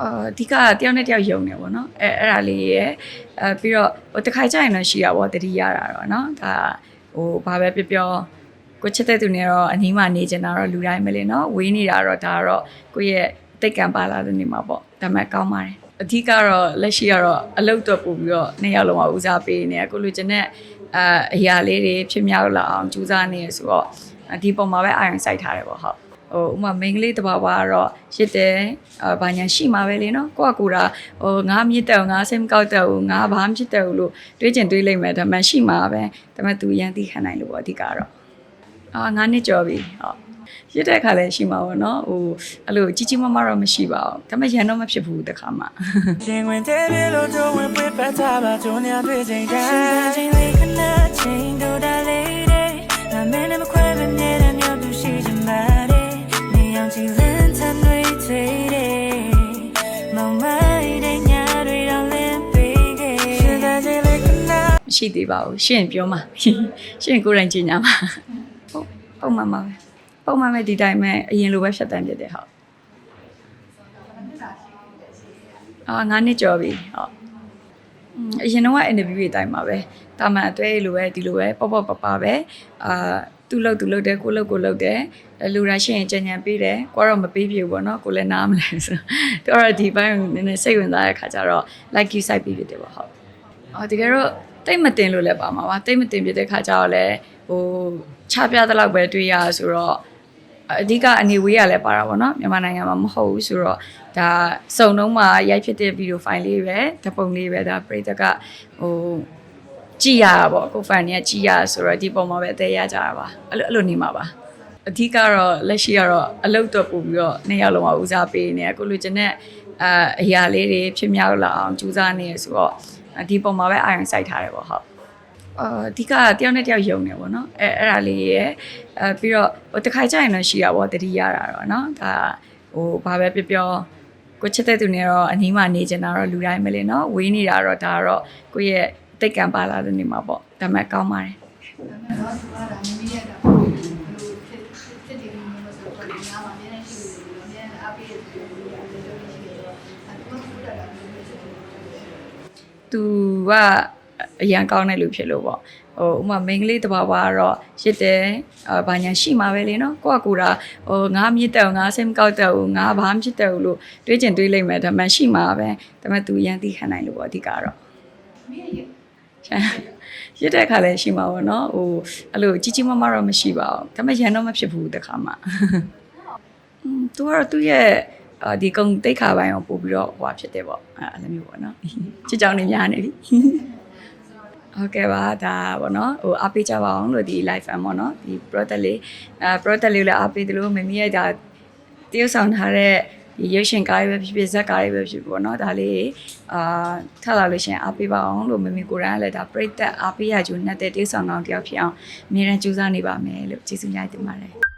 အာအဓိကတယောက်နဲ့တယောက်ယုံနေပေါ့နော်အဲအဲ့ဒါလေးရယ်အဲပြီးတော့ဟိုတစ်ခါကြရင်တော့ရှိတာပေါ့တတိရတာတော့နော်ဒါဟိုဘာပဲပြောပြောကိုချစ်တဲ့သူနဲ့တော့အနီးမှာနေကြတာတော့လူတိုင်းပဲလေနော်ဝေးနေတာတော့ဒါကတော့ကိုယ့်ရဲ့တိတ်ကံပါလာတဲ့နေမှာပေါ့ဒါပေမဲ့ကောင်းပါတယ်အဓိကတော့လက်ရှိကတော့အလုပ်တော့ပို့ပြီးတော့နှစ်ယောက်လုံးကဦးစားပေးနေရကိုလိုချင်တဲ့အာအရာလေးတွေဖြစ်မြောက်လာအောင်ကြိုးစားနေရဆိုတော့ဒီပုံမှာပဲအာရုံစိုက်ထားတယ်ပေါ့ဟုတ် ဟိုဥမာမိန်းကလေးတစ်ပါးပါကတော့ရစ်တယ်အာဘာညာရှိမှာပဲလေနော်ကိုကကူတာဟိုငါမြစ်တယ်ငါစိတ်မကောက်တယ်ငါဘာမှဖြစ်တယ်လို့တွေးကျင်တွေးလိုက်မယ်ဒါမှရှိမှာပဲဒါပေမဲ့ तू ရန်သိခံနိုင်လို့ပေါ့အဓိကတော့အာငါနှစ်ကြော်ပြီဟုတ်ရစ်တဲ့ခါလည်းရှိမှာပေါ့နော်ဟိုအဲ့လိုကြီးကြီးမားမားတော့မရှိပါဘူးဒါပေမဲ့ရန်တော့မဖြစ်ဘူးတခါမှရှင်ဝင်တဲ့ဒီလိုတော့ဝင်ပြပတ်တာပါဂျုံညာတွေ့ချိန်တရှင်န်းချင်းလေးခဏချင်းတို့တာလေး မရှိသေးပါဘူးရှင့်ပြောမှာရှင့်ကိုယ်တိုင်ကြင်ညာမှာဟုတ်ပုံမှန်ပါပဲပုံမှန်ပဲဒီတိုင်းပဲအရင်လိုပဲဖြတ်တန်းပြတယ်ဟုတ်အာငါနှစ်ကျော်ပြီဟုတ်อืมအရင်တော့ interview တွေတိုင်းမှာပဲတာမန်အတွေ့လိုပဲဒီလိုပဲပေါ့ပေါ့ပပပဲအာသူ့လို့သူလို့တယ်ကိုလို့ကိုလို့တယ်လူရရှိရင်ကြံညံပေးတယ်ကိုကတော့မပေးပြဘူးပေါ့နော်ကိုလည်းနားမလဲဆိုတော့တော့ဒီဘိုင်းကိုနည်းနည်းစိတ်ဝင်စားတဲ့ခါကျတော့ like you site ပေးပြတယ်ပေါ့ဟုတ်အော်တကယ်တော့ တိတ်မတင်လို့လည်းပါမှာပါတိတ်မတင်ပြတဲ့ခါကျတော့လည်းဟိုချပြတဲ့လောက်ပဲတွေးရဆိုတော့အဓိကအနေဝေးရလည်းပါတာပေါ့နော်မြန်မာနိုင်ငံမှာမဟုတ်ဘူးဆိုတော့ဒါစုံလုံးမှာရိုက်ဖြစ်တဲ့ဗီဒီယိုဖိုင်လေးပဲဓပုံလေးပဲဒါပရိသတ်ကဟိုကြည်ရတာပေါ့ကိုဖန်နေကကြည်ရဆိုတော့ဒီပုံမှာပဲအသေးရကြတာပါအဲ့လိုအဲ့လိုနေမှာပါအဓိကတော့လက်ရှိကတော့အလုပ်တော့ပို့ပြီးတော့နှစ်ယောက်လုံးကဦးစားပေးနေရကိုလိုချင်တဲ့အာအရာလေးတွေဖြစ်မြောက်လာအောင်ကြိုးစားနေရဆိုတော့ ဒီပုံမှာပဲအာရုံစိုက်ထားတယ်ပေါ့ဟုတ်အာအဓိကတယောက်နဲ့တယောက်ယုံနေပေါ့နော်အဲအဲ့ဒါလေးရယ်အဲပြီးတော့ဟိုတစ်ခါကြရင်တော့ရှိတာပေါ့တတိရတာတော့နော်ဒါဟိုဘာပဲပြောပြောကိုချစ်တဲ့သူနဲ့တော့အနီးမှာနေကြတာတော့လူတိုင်းပဲလေနော်ဝေးနေတာတော့ဒါကတော့ကိုယ့်ရဲ့တိတ်ကံပါလာတဲ့နေမှာပေါ့ဒါပေမဲ့ကောင်းပါတယ်တော့သူကဒါမမီးရတာဘယ်လိုဖြစ်ဖြစ်တည်နေလို့ဆိုတော့ဒီနားမှာအများကြီးရှိလို့အများကြီးအားပေးတယ်လို့ပြောရတယ်လို့ရှိတယ်တော့အခုကတာတာမျိုးဖြစ်တယ် သူကအရန်ကောင်းတဲ့လူဖြစ်လို့ပေါ့ဟိုဥမာမိန်းကလေးတစ်ပါးပါကတော့ရစ်တယ်အာဘာညာရှိမှာပဲလေနော်ကိုကကူတာဟိုငါမြစ်တယ်ငါစိတ်မကောက်တယ်ငါဘာမှဖြစ်တယ်လို့တွေးကျင်တွေးလိုက်မယ်ဒါမှရှိမှာပဲဒါပေမဲ့သူရန်သိခံနိုင်လို့ပေါ့အဓိကတော့မင်းရဲ့ရစ်တဲ့ခါလည်းရှိမှာပေါ့နော်ဟိုအဲ့လိုကြီးကြီးမားမားတော့မရှိပါဘူးဒါပေမဲ့ရန်တော့မဖြစ်ဘူးတခါမှอืมသူကတော့သူ့ရဲ့ အာဒီကုံတိတ်ခါပိုင်းကိုပို့ပြီးတော့ဟိုဟာဖြစ်တယ်ပေါ့အဲ့အဲ့လိုမျိုးပေါ့နော်ချစ်ကြောင်နေများနေပြီဟုတ်ကဲ့ပါဒါပေါ့နော်ဟိုအားပေးကြပါအောင်လို့ဒီ live fan ပေါ့နော်ဒီ product လေးအဲ product လေးလည်းအားပေးတယ်လို့မမီးရဲ့ဒါတရုပ်ဆောင်ထားတဲ့ဒီရုပ်ရှင်ကားတွေပဲဖြစ်ဖြစ်ဇက်ကားတွေပဲဖြစ်ဖြစ်ပေါ့နော်ဒါလေးအာထပ်လာလို့ရှရင်အားပေးပါအောင်လို့မမီကိုရန်ကလည်းဒါပြိသက်အားပေးရကြုံနဲ့တဲ့တရုပ်ဆောင်ကောင်းတယောက်ဖြစ်အောင်အမြဲတမ်းကြိုးစားနေပါမယ်လို့ကျေးဇူးများတင်ပါတယ်